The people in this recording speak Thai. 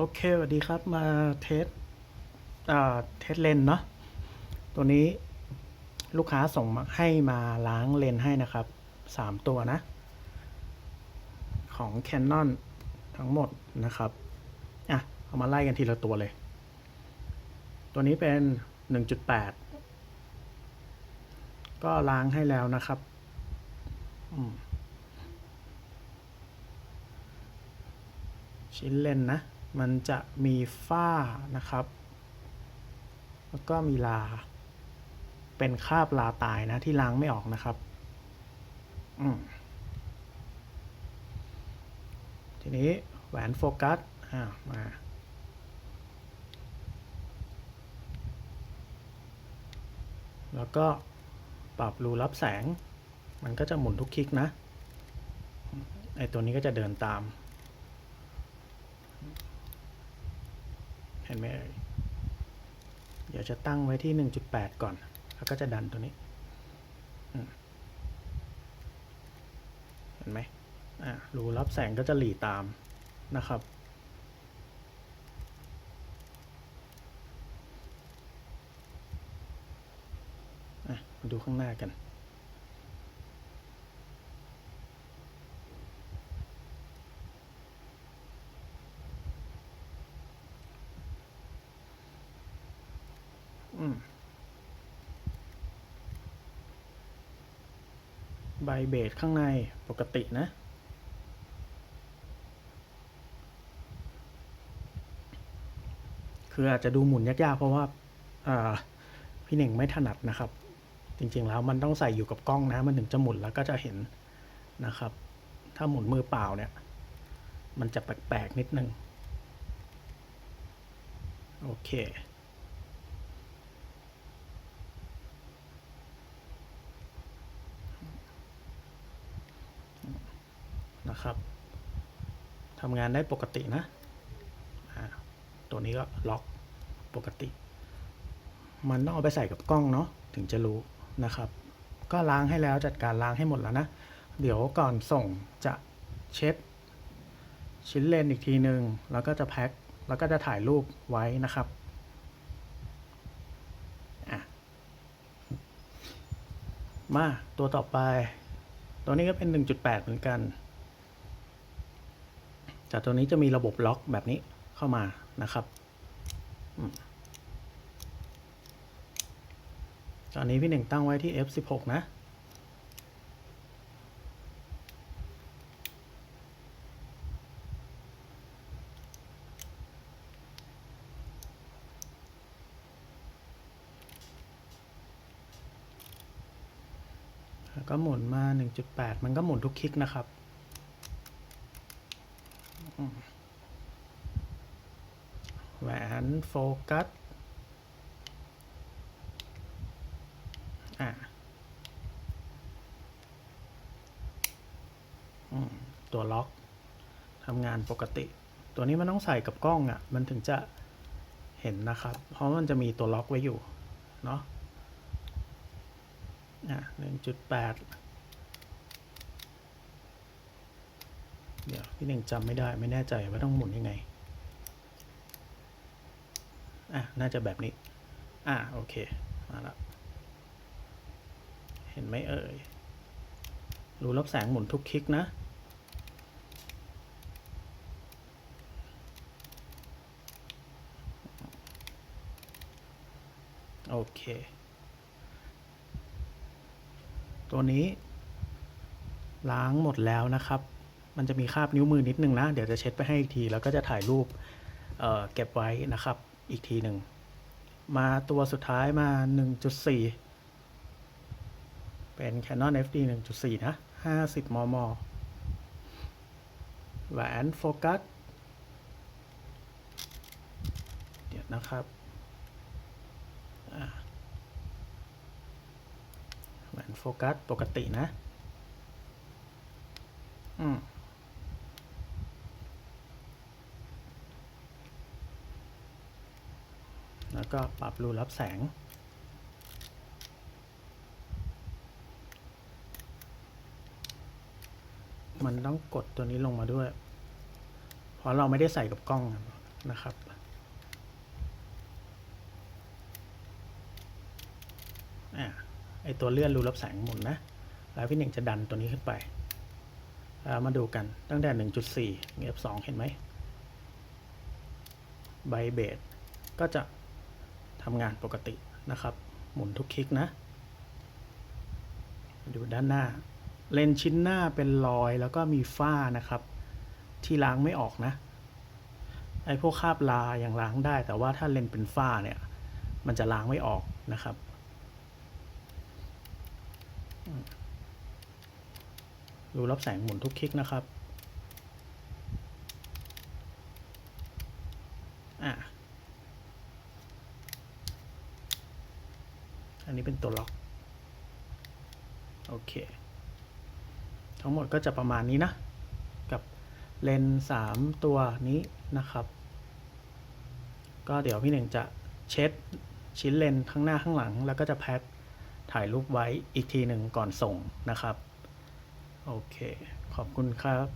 โอเคสวัสดีครับ มาเทสอ่าเทสเลนเนาะ ตัวนี้ลูกค้าส่งมาให้มาล้างเลนให้นะครับ สามตัวนะ ของ Canon ทั้งหมดนะครับ อะ เอามาไล่กันทีละตัวเลย ตัวนี้เป็น 1.8 ก็ล้างให้แล้วนะครับชิ้นเลนนะ มันจะมีฝ้านะครับ แล้วก็มีลา เป็นคราบลาตายนะที่ล้างไม่ออกนะครับ อืมทีนี้แหวนโฟกัส อ่า มา แล้วก็ปรับรูรับแสง มันก็จะหมุนทุกคลิกนะ ไอตัวนี้ก็จะเดินตาม เห็นไหมเดี๋ยวจะตั้งไว้ที่ 1.8 ก่อน แล้วก็จะดันตัวนี้ เห็นไหมอ่ารูรับแสงก็จะหลีตามนะครับมาดูข้างหน้ากัน ใบเบสข้างในปกตินะ คืออาจจะดูหมุนยากๆ เพราะว่าพี่เน่งไม่ถนัดนะครับ จริงๆแล้วมันต้องใส่อยู่กับกล้องนะ มันถึงจะหมุนแล้วก็จะเห็นนะครับ ถ้าหมุนมือเปล่าเนี่ย มันจะแปลกๆนิดนึง โอเค นะครับทำงานได้ปกตินะ ตัวนี้ก็ล็อกปกติ มันต้องเอาไปใส่กับกล้องเนาะถึงจะรู้นะครับ ก็ล้างให้แล้วจัดการล้างให้หมดแล้วนะ เดี๋ยวก่อนส่งจะเช็ด ชิ้นเลนอีกทีหนึ่งแล้วก็จะแพ็คแล้วก็จะถ่ายรูปไว้นะครับมาตัวต่อไป ตัวนี้ก็เป็น 1.8 เหมือนกัน จากตัวนี้จะมีระบบล็อกแบบนี้เข้ามานะครับตอนนี้พี่หนึ่งตั้งไว้ที่ F16 นะ ก็หมุนมา 1.8 มันก็หมุนทุกคลิกนะครับ แหวนโฟกัส อะอืมตัวล็อกทำงานปกติ ตัวนี้มันต้องใส่กับกล้องอะ่ะ มันถึงจะเห็นนะครับ เพราะมันจะมีตัวล็อกไว้อยู่ เนาะอะหนึ่งจุดแปด เดี๋ยวพี่หนึ่งจำไม่ได้ไม่แน่ใจว่าต้องหมุนยังไง อะ น่าจะแบบนี้ อะ โอเค มาล้วเห็นไหมเอ่ย รูรับแสงหมุนทุกคลิกนะ โอเค ตัวนี้ล้างหมดแล้วนะครับ มันจะมีคราบนิ้วมือนิดนึงนะ เดี๋ยวจะเช็ดไปให้อีกที แล้วก็จะถ่ายรูปเเก็บไว้นะครับ อีกทีหนึ่ง มาตัวสุดท้ายมา 1.4 เป็น Canon FD 1.4 นะ 50 มม แหวนโฟกัส เดี๋ยวนะครับแหวนโฟกัสปกตินะ อืม แล้วก็ปรับรูรับแสง มันต้องกดตัวนี้ลงมาด้วย เพราะเราไม่ได้ใส่กับกล้องนะครับอไอตัวเลื่อนรูรับแสงหมุนนะ แล้วพี่หนึ่งจะดันตัวนี้ขึ้นไป มาดูกันตั้งแต่ 1.4 F2 เห็นไหมไบเบดก็จะ ทำงานปกตินะครับ หมุนทุกคลิกนะ ดูด้านหน้า เลนชิ้นหน้าเป็นรอยแล้วก็มีฝ้านะครับ ที่ล้างไม่ออกนะ ไอ้พวกคราบลาอยังล้างได้ แต่ว่าถ้าเลนเป็นฝ้าเนี่ย มันจะล้างไม่ออกนะครับอืมรูรับแสงหมุนทุกคลิกนะครับ อะ อันนี้เป็นตัวล็อก โอเค ทั้งหมดก็จะประมาณนี้นะ กับเลนส์สามตัวนี้นะครับ ก็เดี๋ยวพี่หนึ่งจะเช็ดชิ้นเลนส์ข้างหน้าข้างหลัง แล้วก็จะแพ็คถ่ายรูปไว้อีกทีหนึ่งก่อนส่งนะครับ โอเค ขอบคุณครับ